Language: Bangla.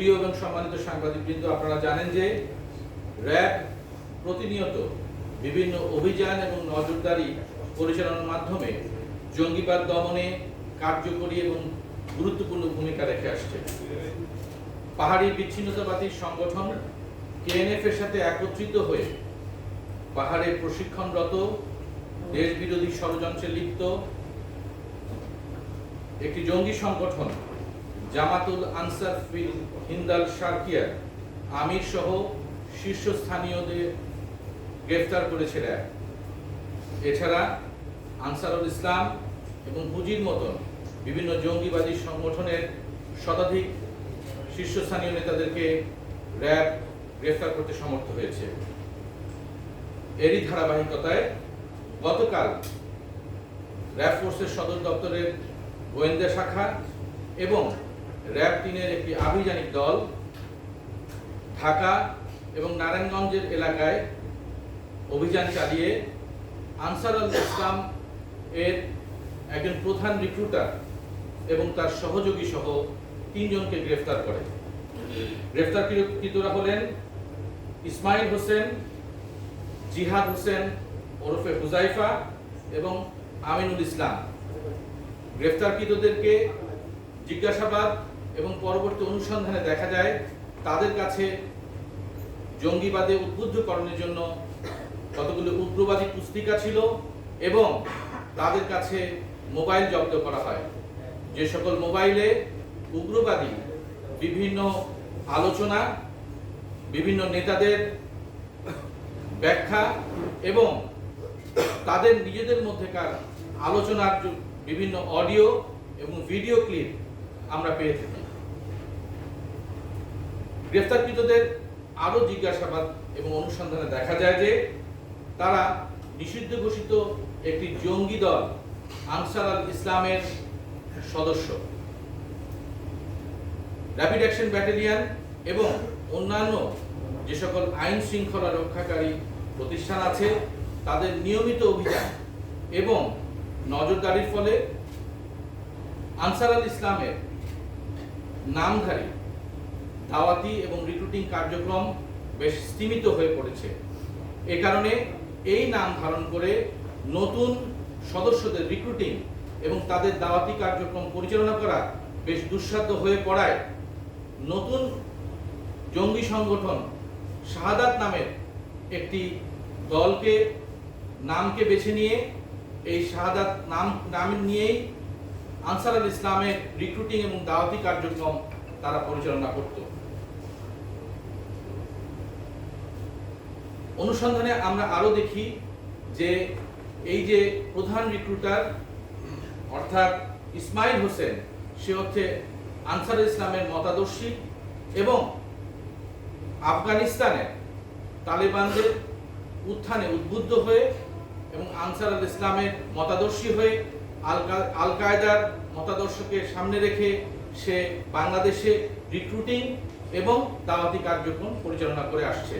প্রিয় এবং সম্মানিত সাংবাদিকবৃন্দ, আপনারা জানেন যে র্যাব প্রতিনিয়ত বিভিন্ন অভিযান এবং নজরদারি পরিচালনার মাধ্যমে জঙ্গিবাদ দমনে কার্যকরী এবং গুরুত্বপূর্ণ ভূমিকা রেখে আসছে। পাহাড়ি বিচ্ছিন্নতাবাদী সংগঠন কেএনএফ এর সাথে একত্রিত হয়ে পাহাড়ে প্রশিক্ষণরত দেশ বিরোধী ষড়যন্ত্রে লিপ্ত একটি জঙ্গি সংগঠন জামাতুল আনসার ফিল হিন্দাল সার্কিয়ার আমির সহ শীর্ষস্থানীয়দের গ্রেফতার করেছে র্যাব এছাড়া আনসারুল ইসলাম এবং হুজির মতন বিভিন্ন জঙ্গিবাদী সংগঠনের শতাধিক শীর্ষস্থানীয় নেতাদেরকে র্যাব গ্রেফতার করতে সমর্থ হয়েছে। এরই ধারাবাহিকতায় গতকাল র্যাব ফোর্সের সদর দপ্তরের গোয়েন্দা শাখা এবং র্যাব তিনের একটি আভিযানিক দল ঢাকা এবং নারায়ণগঞ্জের এলাকায় অভিযান চালিয়ে আনসার আল ইসলাম এর একজন প্রধান রিক্রুটার এবং তার সহযোগী সহ তিনজনকে গ্রেফতার করে। গ্রেফতারকৃতরা হলেন ইসমাইল হোসেন, জিহাদ হোসেন, ওরফে হুজাইফা এবং আমিনুল ইসলাম। গ্রেফতারকৃতদেরকে জিজ্ঞাসাবাদ এবং পরবর্তী অনুসন্ধানে দেখা যায় তাদের কাছে জঙ্গিবাদে উদ্বুদ্ধকরণের জন্য কতগুলো উগ্রবাদী পুস্তিকা ছিল এবং তাদের কাছে মোবাইল জব্দ করা হয়। যে সকল মোবাইলে উগ্রবাদী বিভিন্ন আলোচনা, বিভিন্ন নেতাদের ব্যাখ্যা এবং তাদের নিজেদের মধ্যেকার আলোচনার বিভিন্ন অডিও এবং ভিডিও ক্লিপ আমরা পেয়ে থাকি। গ্রেফতারকৃতদের আরও জিজ্ঞাসাবাদ এবং অনুসন্ধানে দেখা যায় যে তারা নিষিদ্ধ ঘোষিত একটি জঙ্গি দল আনসার আল ইসলামের সদস্য। র্যাপিড অ্যাকশন ব্যাটালিয়ন এবং অন্যান্য যে সকল আইন শৃঙ্খলা রক্ষাকারী প্রতিষ্ঠান আছে, তাদের নিয়মিত অভিযান এবং নজরদারির ফলে আনসার আল ইসলামের নামধারী। দাওয়াতি এবং রিক্রুটিং কার্যক্রম বেশ স্তীমিত হয়ে পড়েছে। এ কারণে এই নাম ধারণ করে নতুন সদস্যদের রিক্রুটিং এবং তাদের দাওয়াতি কার্যক্রম পরিচালনা করা বেশ দুঃসাধ্য হয়ে পড়ায়। নতুন জঙ্গি সংগঠন শাহাদাত নামের একটি দলকে, নামকে বেছে নিয়ে এই শাহাদাত নাম নাম নিয়েই আনসার আল ইসলামের রিক্রুটিং এবং দাওয়াতি কার্যক্রম তারা পরিচালনা করত। অনুসন্ধানে আমরা আরও দেখি যে এই যে প্রধান রিক্রুটার অর্থাৎ ইসমাইল হোসেন, সে হচ্ছে আনসার ইসলামের মতাদর্শী এবং আফগানিস্তানে তালেবানদের উত্থানে উদ্বুদ্ধ হয়ে এবং আনসার আল ইসলামের মতাদর্শী হয়ে আল কায়দার মতাদর্শকে সামনে রেখে সে বাংলাদেশে রিক্রুটিং এবং দাওয়াতি কার্যক্রম পরিচালনা করে আসছে।